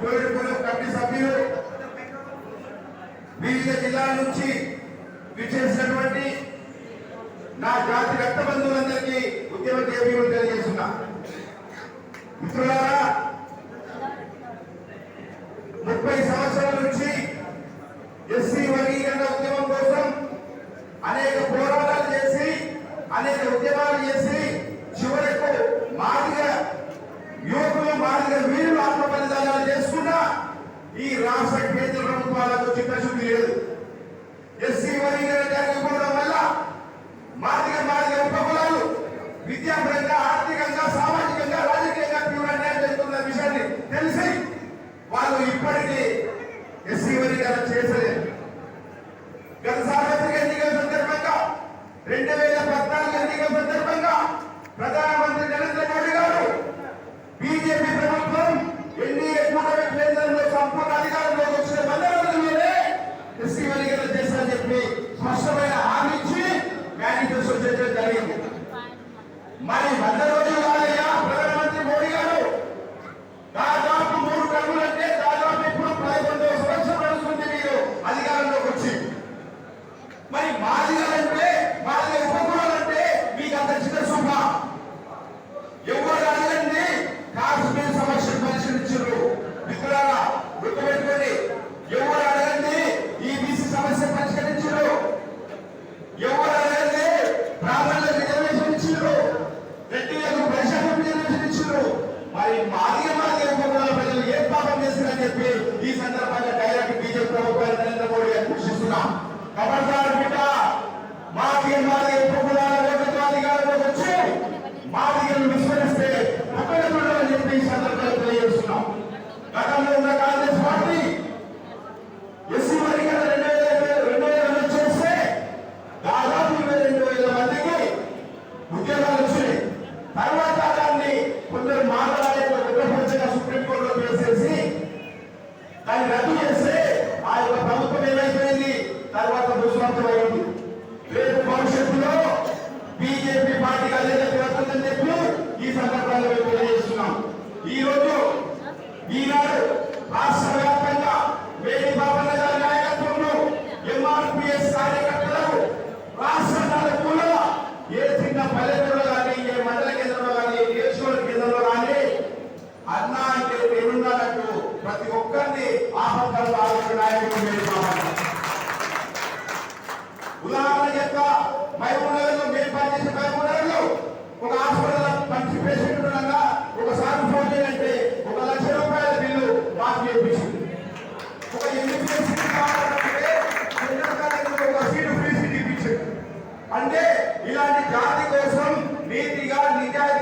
కోరికలు కమిటీ సభ్యులు వివిధ జిల్లాల నుంచి విచ్చేసినటువంటి నా జాతి రక్త బంధువులందరికీ ఉద్యమ దేవీలు తెలియజేస్తున్నా. మిత్రులారా ముప్పై సంవత్సరాల నుంచి ఎస్సీ వర్గీకరణ ఉద్యమం కోసం అనేక పోరాటాలు చేసి అనేక ఉద్యమాలు చేసి చివరకు మాదిగా యువకులు మాదిగా వీరులు చేస్తున్నా ఈ రాష్ట్ర కేంద్ర ప్రభుత్వాలకు చిత్తశుద్ధి లేదు. మాది మాది ప్రజలు ఏ పాపం చేసిందని చెప్పి ఈ సందర్భంగా డైరెక్ట్ బీజేపీ ప్రభుత్వాన్ని মেয়ে দিঘার নিজায়